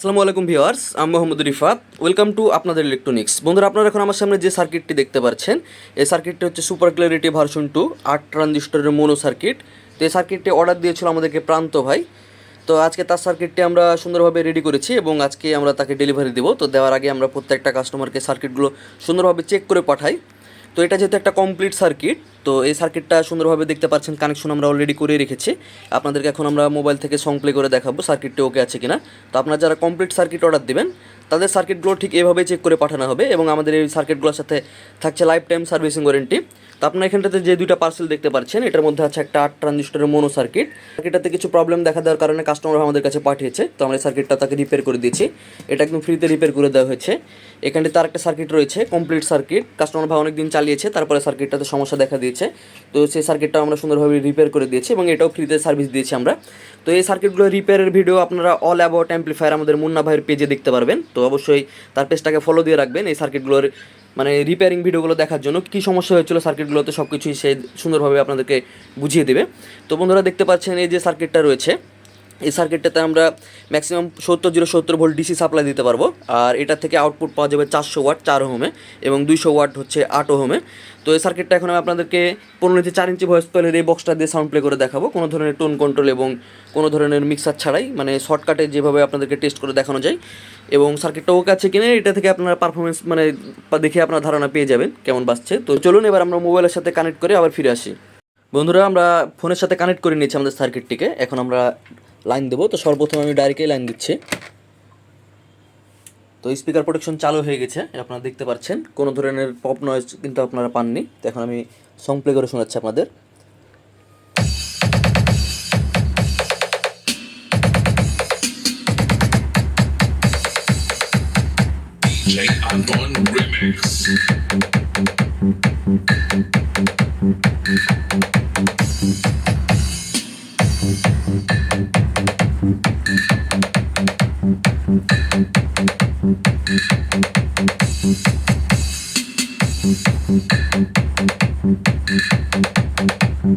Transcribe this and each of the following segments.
আসসালামু আলাইকুম ভিউয়ার্স, আমি মোহাম্মদ রিফাত। ওয়েলকাম টু আপনাদের ইলেকট্রনিক্স বন্ধুরা, আপনারা এখন আমার সামনে যে সার্কিটটি দেখতে পাচ্ছেন এই সার্কিটটি হচ্ছে সুপার ক্লিয়ারিটি ভার্সন টু আট ট্রানজিস্টরের মোনো সার্কিট তো এই সার্কিটটি অর্ডার দিয়েছিল আমাদেরকে প্রান্ত ভাই। তো আজকে তার সার্কিটটি আমরা সুন্দরভাবে রেডি করেছি এবং আজকে আমরা তাকে ডেলিভারি দেবো। তো দেওয়ার আগে আমরা প্রত্যেকটা কাস্টমারকে সার্কিটগুলো সুন্দরভাবে চেক করে পাঠাই। তো এটা যেহেতু একটা কমপ্লিট সার্কিট তো এই সার্কিটটা সুন্দরভাবে দেখতে পাচ্ছেন কানেকশন আমরা অলরেডি করে রেখেছি। আপনাদেরকে এখন আমরা মোবাইল থেকে সং প্লে করে দেখাবো সার্কিটটি ওকে আছে কিনা। তো আপনারা যারা কমপ্লিট সার্কিট অর্ডার দিবেন তাদের সার্কিটগুলো ঠিক এভাবেই চেক করে পাঠানো হবে এবং আমাদের এই সার্কিটগুলোর সাথে থাকছে লাইফ টাইম সার্ভিসিং ওয়ারেন্টি তো আপনার এখানটাতে যে দুইটা পার্সেল দেখতে পাচ্ছেন, এটার মধ্যে আছে একটা আট ট্রানজিস্টরের মোনো সার্কিট সার্কিটটাতে কিছু প্রবলেম দেখা দেওয়ার কারণে কাস্টমার আমাদের কাছে পাঠিয়েছে, তো আমরা এই সার্কিটটা তাকে রিপেয়ার করে দিয়েছি। এটা একদম ফ্রিতে রিপেয়ার করে দেওয়া হয়েছে। এখানে তার একটা সার্কিট রয়েছে কমপ্লিট সার্কিট কাস্টমার ভাই অনেক দিন চালিয়েছে, তারপরে সার্কিটটাতে সমস্যা দেখা দিয়েছে। তো সেই সার্কিটটা আমরা সুন্দরভাবে রিপেয়ার করে দিয়েছি এবং এটাও ফ্রিতে সার্ভিস দিয়েছি আমরা। তো এই সার্কিটগুলো রিপেয়ারের ভিডিও আপনারা অল অ্যাবাউট অ্যাম্পলিফায়ার আমাদের মুন্না ভাইয়ের পেজে দেখতে পারবেন। তো অবশ্যই তার পেজটাকে ফলো দিয়ে রাখবেন এই সার্কিটগুলোর মানে রিপেয়ারিং ভিডিওগুলো দেখার জন্য। কী সমস্যা হয়েছিল সার্কিটগুলোতে সব কিছুই সে সুন্দরভাবে আপনাদেরকে বুঝিয়ে দেবে। তো বন্ধুরা দেখতে পাচ্ছেন এই যে সার্কিটটা রয়েছে। এই সার্কিটটাতে আমরা ম্যাক্সিমাম সত্তর জিরো সত্তর ভোল্ট ডিসি সাপ্লাই দিতে পারব। আর এটা থেকে আউটপুট পাওয়া যাবে চারশো ওয়াট চার হোমে এবং দুইশো ওয়াট হচ্ছে আট হোমে তো এই সার্কিটটা এখন আমি আপনাদেরকে পনেরো ইঞ্চি, চার ইঞ্চি ভয়েস কয়েলের এই বক্সটা দিয়ে সাউন্ড প্লে করে দেখাবো। কোনো ধরনের টোন কন্ট্রোল এবং কোনো ধরনের মিক্সার ছাড়াই মানে শর্টকাটে যেভাবে আপনাদেরকে টেস্ট করে দেখানো যায়। এবং সার্কিটটা ওকে আছে কিনা, এটা থেকে আপনারা পারফরমেন্স মানে দেখে আপনার ধারণা পেয়ে যাবেন কেমন বাজছে। তো চলুন এবার আমরা মোবাইলের সাথে কানেক্ট করে আবার ফিরে আসি। বন্ধুরা, আমরা ফোনের সাথে কানেক্ট করে নিয়েছি আমাদের সার্কিটটিকে এখন আমরা লাইন দেবো। তো সর্বপ্রথম আমি ডাইরেক্টই লাইন দিচ্ছি। তো স্পিকার প্রোটেকশন চালু হয়ে গেছে আপনারা দেখতে পাচ্ছেন। কোনো ধরনের পপ নয়েজ কিন্তু আপনারা পাননি। তো এখন আমি সং প্লে করে শোনাচ্ছি আপনাদের। DJ Anton Remix. DJ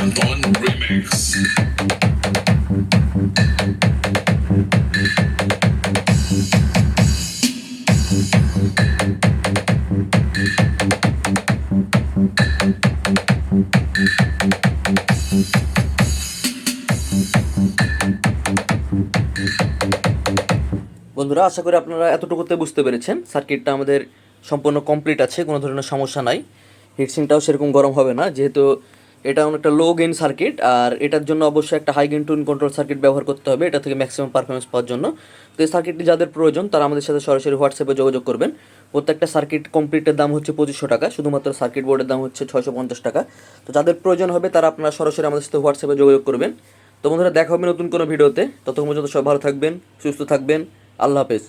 Anton Remix. বন্ধুরা, আশা করি আপনারা এতটুকুতে বুঝতে পেরেছেন। সার্কিটটা আমাদের সম্পূর্ণ কমপ্লিট আছে, কোনো ধরনের সমস্যা নাই। হিটসিংটাও সেরকম গরম হবে না, যেহেতু এটা অনেকটা লো গেইন সার্কিট আর এটার জন্য অবশ্যই একটা high gain tone control circuit ব্যবহার করতে হবে, এটা থেকে ম্যাক্সিমাম পারফরমেন্স পাওয়ার জন্য। তো এই সার্কিটটি যাদের প্রয়োজন, তারা আমাদের সাথে সরাসরি হোয়াটসঅ্যাপে যোগাযোগ করবেন। প্রত্যেকটা সার্কিট কমপ্লিটের দাম হচ্ছে পঁচিশশো টাকা, শুধুমাত্র সার্কিট বোর্ডের দাম হচ্ছে ছয়শো পঞ্চাশ টাকা। তো যাদের প্রয়োজন হবে, তারা আপনারা সরাসরি আমাদের সাথে হোয়াটসঅ্যাপে যোগাযোগ করবেন। তো বন্ধুরা, দেখা হবে নতুন কোনো ভিডিওতে। ততক্ষণ পর্যন্ত সব ভালো থাকবেন, সুস্থ থাকবেন। আল্লাহ হাফেজ।